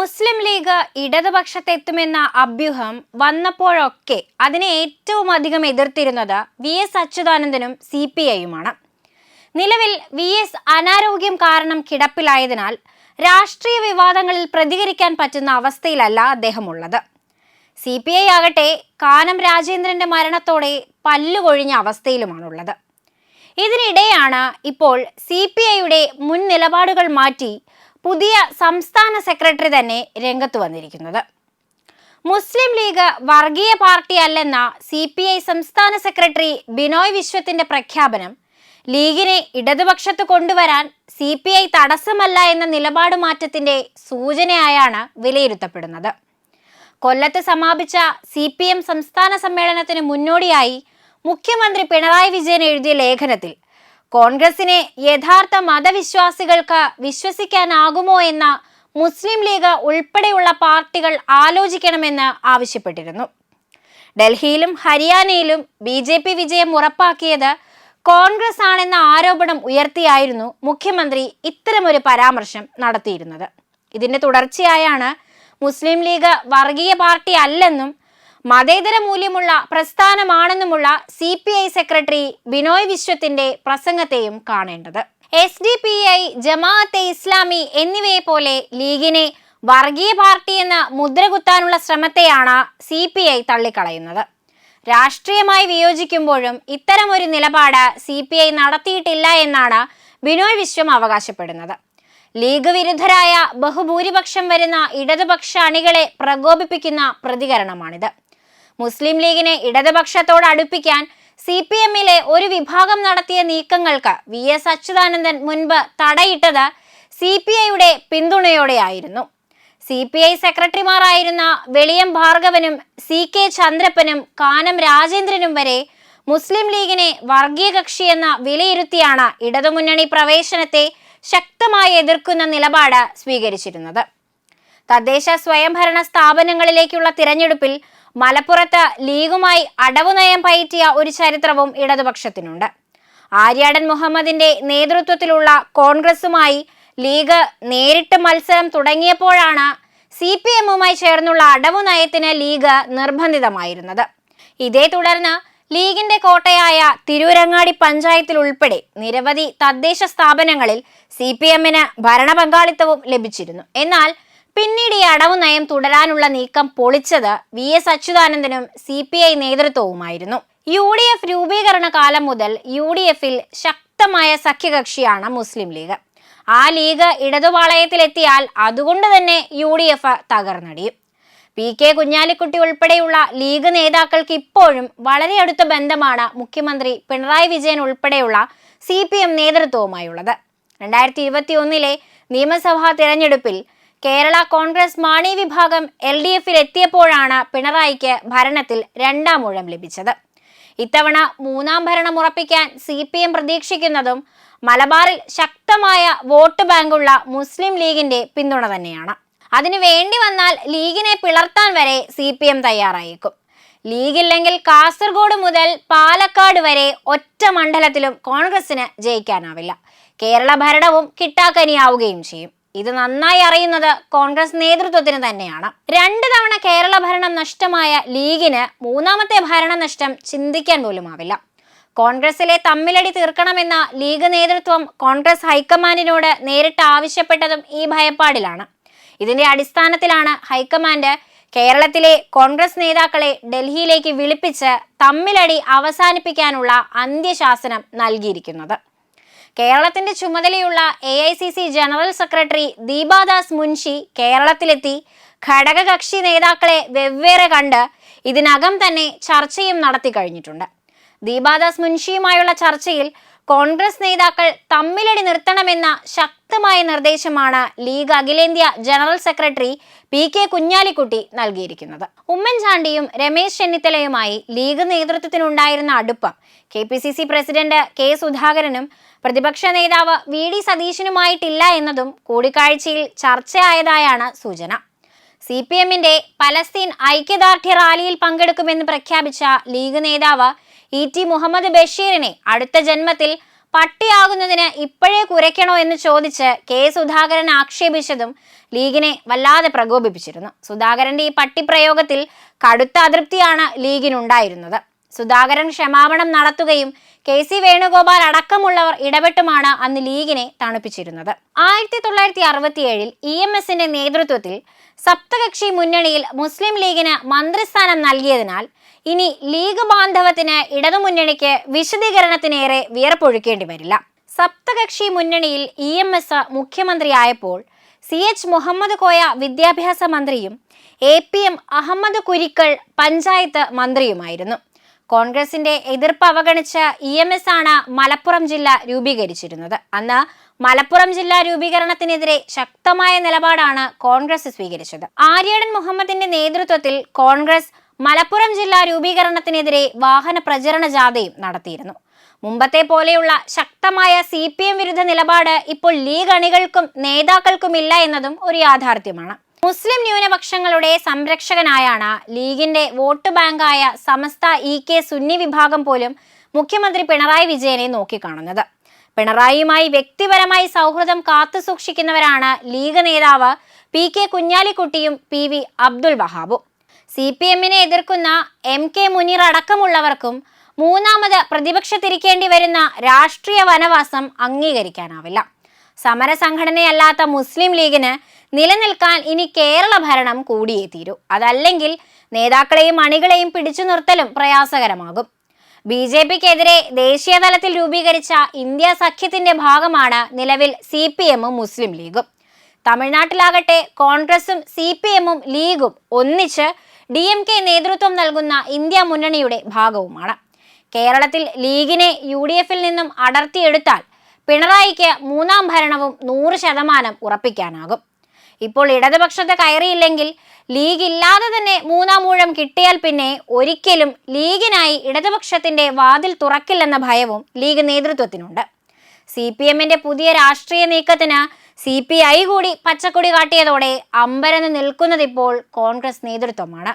മുസ്ലിം league ഇടതുപക്ഷത്തെത്തുമെന്ന അഭ്യൂഹം വന്നപ്പോഴൊക്കെ അതിനെ ഏറ്റവും അധികം എതിർത്തിരുന്നത് വി എസ് അച്യുതാനന്ദനും സി പി ഐയുമാണ്. നിലവിൽ വി എസ് അനാരോഗ്യം കാരണം കിടപ്പിലായതിനാൽ രാഷ്ട്രീയ വിവാദങ്ങളിൽ പ്രതികരിക്കാൻ പറ്റുന്ന അവസ്ഥയിലല്ല അദ്ദേഹമുള്ളത്. സി പി ഐ ആകട്ടെ കാനം രാജേന്ദ്രന്റെ മരണത്തോടെ പല്ലുകൊഴിഞ്ഞ അവസ്ഥയിലുമാണുള്ളത്. ഇതിനിടെയാണ് ഇപ്പോൾ സി പി ഐയുടെ മുൻ നിലപാടുകൾ മാറ്റി പുതിയ സംസ്ഥാന സെക്രട്ടറി തന്നെ രംഗത്ത് വന്നിരിക്കുന്നത്. മുസ്ലിം ലീഗ് വർഗീയ പാർട്ടി അല്ലെന്ന സി പി ഐ സംസ്ഥാന സെക്രട്ടറി ബിനോയ് വിശ്വത്തിന്റെ പ്രഖ്യാപനം ലീഗിനെ ഇടതുപക്ഷത്ത് കൊണ്ടുവരാൻ സി പി ഐ തടസ്സമല്ല എന്ന നിലപാട് മാറ്റത്തിന്റെ സൂചനയായാണ് വിലയിരുത്തപ്പെടുന്നത്. കൊല്ലത്ത് സമാപിച്ച സി പി എം സംസ്ഥാന സമ്മേളനത്തിന് മുന്നോടിയായി മുഖ്യമന്ത്രി പിണറായി വിജയൻ എഴുതിയ ലേഖനത്തിൽ കോൺഗ്രസിനെ യഥാർത്ഥ മതവിശ്വാസികൾക്ക് വിശ്വസിക്കാനാകുമോ എന്ന മുസ്ലിം ലീഗ് ഉൾപ്പെടെയുള്ള പാർട്ടികൾ ആലോചിക്കണമെന്ന് ആവശ്യപ്പെട്ടിരുന്നു. ഡൽഹിയിലും ഹരിയാനയിലും ബി ജെ പി വിജയം ഉറപ്പാക്കിയത് കോൺഗ്രസ് ആണെന്ന ആരോപണം ഉയർത്തിയായിരുന്നു മുഖ്യമന്ത്രി ഇത്തരമൊരു പരാമർശം നടത്തിയിരുന്നത്. ഇതിന്റെ തുടർച്ചയായാണ് മുസ്ലിം ലീഗ് വർഗീയ പാർട്ടി അല്ലെന്നും മതേതര മൂല്യമുള്ള പ്രസ്ഥാനമാണെന്നുമുള്ള C P I secretary Binoy വിശ്വത്തിന്റെ പ്രസംഗത്തെയും കാണേണ്ടത്. S D P I Jamaat-e Islami എന്നിവയെ പോലെ ലീഗിനെ വർഗീയ പാർട്ടി എന്ന് മുദ്രകുത്താനുള്ള ശ്രമത്തെയാണ് സി പി ഐ തള്ളിക്കളയുന്നത്. രാഷ്ട്രീയമായി വിയോജിക്കുമ്പോഴും ഇത്തരമൊരു നിലപാട് സി പി ഐ നടത്തിയിട്ടില്ല എന്നാണ് ബിനോയ് വിശ്വം അവകാശപ്പെടുന്നത്. ലീഗ് വിരുദ്ധരായ ബഹുഭൂരിപക്ഷം വരുന്ന ഇടതുപക്ഷ അണികളെ പ്രകോപിപ്പിക്കുന്ന പ്രതികരണമാണിത്. മുസ്ലിം ലീഗിനെ ഇടതുപക്ഷത്തോട് അടുപ്പിക്കാൻ സി പി എമ്മിലെ ഒരു വിഭാഗം നടത്തിയ നീക്കങ്ങൾക്ക് വി എസ് അച്യുതാനന്ദൻ മുൻപ് തടയിട്ടത് സി പി ഐയുടെ പിന്തുണയോടെയായിരുന്നു. സി പി ഐ സെക്രട്ടറിമാരായിരുന്ന വെളിയം ഭാർഗവനും സി കെ ചന്ദ്രപ്പനും കാനം രാജേന്ദ്രനും വരെ മുസ്ലിം ലീഗിനെ വർഗീയ കക്ഷി എന്ന വിലയിരുത്തിയാണ് ഇടതുമുന്നണി പ്രവേശനത്തെ ശക്തമായി എതിർക്കുന്ന നിലപാട് സ്വീകരിച്ചിരുന്നത്. തദ്ദേശ സ്വയംഭരണ സ്ഥാപനങ്ങളിലേക്കുള്ള തിരഞ്ഞെടുപ്പിൽ മലപ്പുറത്ത് ലീഗുമായി അടവുനയം പയറ്റിയ ഒരു ചരിത്രവും ഇടതുപക്ഷത്തിനുണ്ട്. ആര്യാടൻ മുഹമ്മദിന്റെ നേതൃത്വത്തിലുള്ള കോൺഗ്രസുമായി ലീഗ് നേരിട്ട് മത്സരം തുടങ്ങിയപ്പോഴാണ് സി പി എമ്മുമായി ചേർന്നുള്ള അടവു നയത്തിന് ലീഗ് നിർബന്ധിതമായിരുന്നത്. ഇതേ തുടർന്ന് ലീഗിന്റെ കോട്ടയായ തിരൂരങ്ങാടി പഞ്ചായത്തിൽ ഉൾപ്പെടെ നിരവധി തദ്ദേശ സ്ഥാപനങ്ങളിൽ സി പി എമ്മിന് ഭരണ പങ്കാളിത്തവും ലഭിച്ചിരുന്നു. എന്നാൽ പിന്നീട് അടവു നയം തുടരാനുള്ള നീക്കം പൊളിച്ചത് വി എസ് അച്യുതാനന്ദനും സി പി ഐ നേതൃത്വവുമായിരുന്നു. യു ഡി എഫ് രൂപീകരണ കാലം മുതൽ യു ഡി എഫിൽ ശക്തമായ സഖ്യകക്ഷിയാണ് മുസ്ലിം ലീഗ്. ആ ലീഗ് ഇടതുപാളയത്തിലെത്തിയാൽ അതുകൊണ്ട് തന്നെ യു ഡി എഫ് തകർന്നടിയും. പി കെ കുഞ്ഞാലിക്കുട്ടി ഉൾപ്പെടെയുള്ള ലീഗ് നേതാക്കൾക്ക് ഇപ്പോഴും വളരെ അടുത്ത ബന്ധമാണ് മുഖ്യമന്ത്രി പിണറായി വിജയൻ ഉൾപ്പെടെയുള്ള സി പി എം നേതൃത്വവുമായുള്ളത്. രണ്ടായിരത്തി ഇരുപത്തി ഒന്നിലെ നിയമസഭാ തിരഞ്ഞെടുപ്പിൽ കേരള കോൺഗ്രസ് മാണി വിഭാഗം എൽ ഡി എഫിൽ എത്തിയപ്പോഴാണ് പിണറായിക്ക് ഭരണത്തിൽ രണ്ടാം ഊഴം ലഭിച്ചത്. ഇത്തവണ മൂന്നാം ഭരണം ഉറപ്പിക്കാൻ സി പി എം പ്രതീക്ഷിക്കുന്നതും മലബാറിൽ ശക്തമായ വോട്ട് ബാങ്കുള്ള മുസ്ലിം ലീഗിന്റെ പിന്തുണ തന്നെയാണ്. അതിനു വേണ്ടി വന്നാൽ ലീഗിനെ പിളർത്താൻ വരെ സി പി എം തയ്യാറായേക്കും. ലീഗില്ലെങ്കിൽ കാസർഗോഡ് മുതൽ പാലക്കാട് വരെ ഒറ്റ മണ്ഡലത്തിലും കോൺഗ്രസിന് ജയിക്കാനാവില്ല. കേരള ഭരണവും കിട്ടാക്കനിയാവുകയും ചെയ്യും. ഇത് നന്നായി അറിയുന്നത് കോൺഗ്രസ് നേതൃത്വത്തിന് തന്നെയാണ്. രണ്ട് തവണ കേരള ഭരണം നഷ്ടമായ ലീഗിന് മൂന്നാമത്തെ ഭരണ നഷ്ടം ചിന്തിക്കാൻ പോലുമാവില്ല കോൺഗ്രസിലെ തമ്മിലടി തീർക്കണമെന്ന ലീഗ് നേതൃത്വം കോൺഗ്രസ് ഹൈക്കമാൻഡിനോട് നേരിട്ട് ആവശ്യപ്പെട്ടതും ഈ ഭയപ്പാടിലാണ്. ഇതിന്റെ അടിസ്ഥാനത്തിലാണ് ഹൈക്കമാൻഡ് കേരളത്തിലെ കോൺഗ്രസ് നേതാക്കളെ ഡൽഹിയിലേക്ക് വിളിപ്പിച്ച് തമ്മിലടി അവസാനിപ്പിക്കാനുള്ള അന്ത്യശാസനം നൽകിയിരിക്കുന്നത്. കേരളത്തിന്റെ ചുമതലയുള്ള A I C C general secretary Deepa Das Munshi കേരളത്തിലെത്തി. ഘടകകക്ഷി നേതാക്കളെ വെവ്വേറെ കണ്ട് ഇതിനകം തന്നെ ചർച്ചയും നടത്തി കഴിഞ്ഞിട്ടുണ്ട്. ദീപാദാസ് മുൻഷിയുമായുള്ള ചർച്ചയിൽ കോൺഗ്രസ് നേതാക്കൾ തമ്മിലടി നിർത്തണമെന്ന ശക്തമായ നിർദ്ദേശമാണ് ലീഗ് അഖിലേന്ത്യാ general secretary P K Kunhalikutty നൽകിയിരിക്കുന്നത്. ഉമ്മൻചാണ്ടിയും രമേശ് ചെന്നിത്തലയുമായി ലീഗ് നേതൃത്വത്തിനുണ്ടായിരുന്ന അടുപ്പം K P C C president K സുധാകരനും പ്രതിപക്ഷ നേതാവ് വി ഡി സതീശനുമായിട്ടില്ല എന്നതും കൂടിക്കാഴ്ചയിൽ ചർച്ചയായതായാണ് സൂചന. സി പി എമ്മിന്റെ പലസ്തീൻ ഐക്യദാർഢ്യ റാലിയിൽ പങ്കെടുക്കുമെന്ന് പ്രഖ്യാപിച്ച ലീഗ് നേതാവ് ഇ ടി മുഹമ്മദ് ബഷീറിനെ അടുത്ത ജന്മത്തിൽ പട്ടിയാകുന്നതിന് ഇപ്പോഴേ കുറയ്ക്കണോ എന്ന് ചോദിച്ച് കെ സുധാകരൻ ആക്ഷേപിച്ചതും ലീഗിനെ വല്ലാതെ പ്രകോപിപ്പിച്ചിരുന്നു. സുധാകരന്റെ ഈ പട്ടി പ്രയോഗത്തിൽ കടുത്ത അതൃപ്തിയാണ് ലീഗിനുണ്ടായിരുന്നത്. സുധാകരൻ ക്ഷമാപണം നടത്തുകയും കെ സി വേണുഗോപാൽ അടക്കമുള്ളവർ ഇടപെട്ടുമാണ് അന്ന് ലീഗിനെ തണുപ്പിച്ചിരുന്നത്. ആയിരത്തി തൊള്ളായിരത്തി അറുപത്തിയേഴിൽ ഇ എം എസിന്റെ നേതൃത്വത്തിൽ സപ്തകക്ഷി മുന്നണിയിൽ മുസ്ലിം ലീഗിന് മന്ത്രിസ്ഥാനം നൽകിയതിനാൽ ഇനി ലീഗ് ബാന്ധവത്തിന് ഇടതുമുന്നണിക്ക് വിശദീകരണത്തിനേറെ വിയർപ്പൊഴുക്കേണ്ടി വരില്ല. സപ്തകക്ഷി മുന്നണിയിൽ ഇ എം എസ് മുഖ്യമന്ത്രിയായപ്പോൾ സി എച്ച് മുഹമ്മദ് കോയ വിദ്യാഭ്യാസ മന്ത്രിയും A P M Ahammed Kurikkal panchayat മന്ത്രിയുമായിരുന്നു. കോൺഗ്രസിന്റെ എതിർപ്പ് അവഗണിച്ച് ഇ എം എസ് ആണ് മലപ്പുറം ജില്ല രൂപീകരിച്ചിരുന്നത്. അന്ന് മലപ്പുറം ജില്ലാ രൂപീകരണത്തിനെതിരെ ശക്തമായ നിലപാടാണ് കോൺഗ്രസ് സ്വീകരിച്ചത്. ആര്യടൻ മുഹമ്മദിന്റെ നേതൃത്വത്തിൽ കോൺഗ്രസ് മലപ്പുറം ജില്ലാ രൂപീകരണത്തിനെതിരെ വാഹന പ്രചരണ ജാഥയും നടത്തിയിരുന്നു. മുമ്പത്തെ പോലെയുള്ള ശക്തമായ സി പി എം വിരുദ്ധ നിലപാട് ഇപ്പോൾ ലീഗ് അണികൾക്കും നേതാക്കൾക്കുമില്ല എന്നതും ഒരു യാഥാർത്ഥ്യമാണ്. മുസ്ലിം ന്യൂനപക്ഷങ്ങളുടെ സംരക്ഷകനായാണ് ലീഗിന്റെ വോട്ട് ബാങ്കായ സമസ്ത ഇ കെ സുന്നി വിഭാഗം പോലും മുഖ്യമന്ത്രി പിണറായി വിജയനെ നോക്കിക്കാണുന്നത്. പിണറായിയുമായി വ്യക്തിപരമായി സൗഹൃദം കാത്തുസൂക്ഷിക്കുന്നവരാണ് ലീഗ് നേതാവ് പി കെ കുഞ്ഞാലിക്കുട്ടിയും പി വി അബ്ദുൽ വഹാബും. സി പി എമ്മിനെ എതിർക്കുന്ന എം കെ മുനീർ അടക്കമുള്ളവർക്കും മൂന്നാമത് പ്രതിപക്ഷത്തിരിക്കേണ്ടി വരുന്ന രാഷ്ട്രീയ വനവാസം അംഗീകരിക്കാനാവില്ല. സമരസംഘടനയല്ലാത്ത മുസ്ലിം ലീഗിന് നിലനിൽക്കാൻ ഇനി കേരള ഭരണം കൂടിയേ തീരൂ. അതല്ലെങ്കിൽ നേതാക്കളെയും അണികളെയും പിടിച്ചു നിർത്തലും പ്രയാസകരമാകും. ബി ജെ പിക്കെതിരെ ദേശീയ തലത്തിൽ രൂപീകരിച്ച ഇന്ത്യ സഖ്യത്തിന്റെ ഭാഗമാണ് നിലവിൽ സി പി എമ്മും മുസ്ലിം ലീഗും. തമിഴ്നാട്ടിലാകട്ടെ കോൺഗ്രസും സി പി എമ്മും ലീഗും ഒന്നിച്ച് ഡി എം കെ നേതൃത്വം നൽകുന്ന ഇന്ത്യ മുന്നണിയുടെ ഭാഗവുമാണ്. കേരളത്തിൽ ലീഗിനെ യു ഡി എഫിൽ നിന്നും അടർത്തിയെടുത്താൽ പിണറായിക്ക് മൂന്നാം ഭരണവും നൂറ് ശതമാനം ഉറപ്പിക്കാനാകും. ഇപ്പോൾ ഇടതുപക്ഷത്തെ കയറിയില്ലെങ്കിൽ ലീഗ് ഇല്ലാതെ തന്നെ മൂന്നാം ഊഴം കിട്ടിയാൽ പിന്നെ ഒരിക്കലും ലീഗിനായി ഇടതുപക്ഷത്തിന്റെ വാതിൽ തുറക്കില്ലെന്ന ഭയവും ലീഗ് നേതൃത്വത്തിനുണ്ട്. സി പി എമ്മിന്റെ പുതിയ രാഷ്ട്രീയ നീക്കത്തിന് സി പി ഐ കൂടി പച്ചക്കൊടി കാട്ടിയതോടെ അമ്പരന്ന് നിൽക്കുന്നതിപ്പോൾ കോൺഗ്രസ് നേതൃത്വമാണ്.